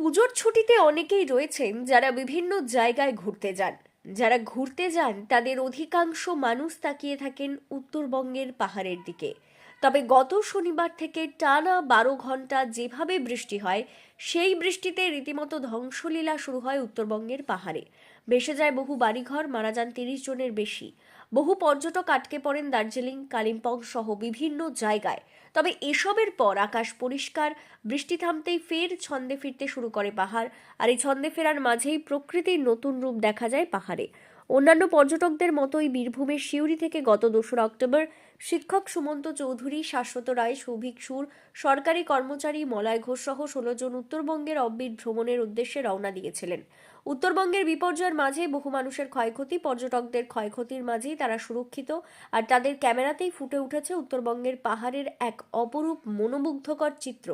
পুজোর ছুটিতে অনেকেই রয়েছেন যারা বিভিন্ন জায়গায় ঘুরতে যান। যারা ঘুরতে যান, তাদের অধিকাংশ মানুষ তাকিয়ে থাকেন উত্তরবঙ্গের পাহাড়ের দিকে। তবে গত শনিবার থেকে টানা বারো ঘণ্টা যেভাবে বৃষ্টি হয়, সেই বৃষ্টিতে রীতিমতো ধ্বংসলীলা শুরু হয় উত্তরবঙ্গের পাহাড়ে। ভেসে যায় বহু বাড়িঘর, মারা যান তিরিশ জনের বেশি। বহু পর্যটক আটকে পড়েন দার্জিলিং, কালিম্পং সহ বিভিন্ন জায়গায়। তবে এসবের পর আকাশ পরিষ্কার, বৃষ্টি থামতেই ফের ছন্দে ফিরতে শুরু করে পাহাড়, আর এই ছন্দে ফেরার মাঝেই প্রকৃতির নতুন রূপ দেখা যায় পাহাড়ে। অন্যান্য পর্যটকদের মতোই বীরভূমের সিউড়ি থেকে গত দোসরা অক্টোবর শিক্ষক সুমন্ত চৌধুরী, শাশ্বত রায়, সৌভিক সুর, সরকারি কর্মচারী মলয় ঘোষ সহ ষোলো জন উত্তরবঙ্গের অব্বির ভ্রমণের উদ্দেশ্যে রওনা দিয়েছিলেন। উত্তরবঙ্গের বিপর্যয়ের মাঝে বহু মানুষের ক্ষয়ক্ষতি, পর্যটকদের ক্ষয়ক্ষতির মাঝেই তারা সুরক্ষিত আর তাদের ক্যামেরাতেই ফুটে উঠেছে উত্তরবঙ্গের পাহাড়ের এক অপরূপ মনোমুগ্ধকর চিত্র।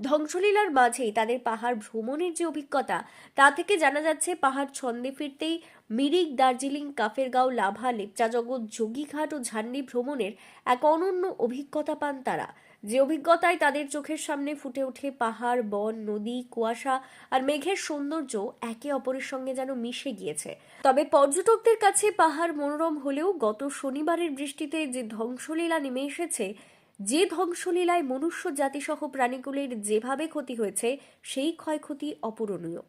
ধ্বংসলীলার মাঝেই তাদের পাহাড় ভ্রমণের যে অভিজ্ঞতা, তা থেকে জানা যাচ্ছে পাহাড় ছন্দে ফিরতেই মিরিক, দার্জিলিং, কাফেরগাঁও, লাভা লেপচা জগৎ যোগীঘাট ও ঝান্ডি ভ্রমণের এক অনন্য অভিজ্ঞতা পান তারা। যে অভিজ্ঞতায় তাদের চোখের সামনে ফুটে ওঠে, পাহাড়, বন, নদী, কুয়াশা আর মেঘের সৌন্দর্য একে অপরের সঙ্গে যেন মিশে গিয়েছে। তবে পর্যটকদের কাছে পাহাড় মনোরম হলেও গত শনিবারের বৃষ্টিতে যে ধ্বংসলীলা নেমে এসেছে যে ধ্বংসলীলায় মনুষ্য জাতিসহ প্রাণীগুলির যেভাবে ক্ষতি হয়েছে সেই ক্ষয়ক্ষতি অপূরণীয়।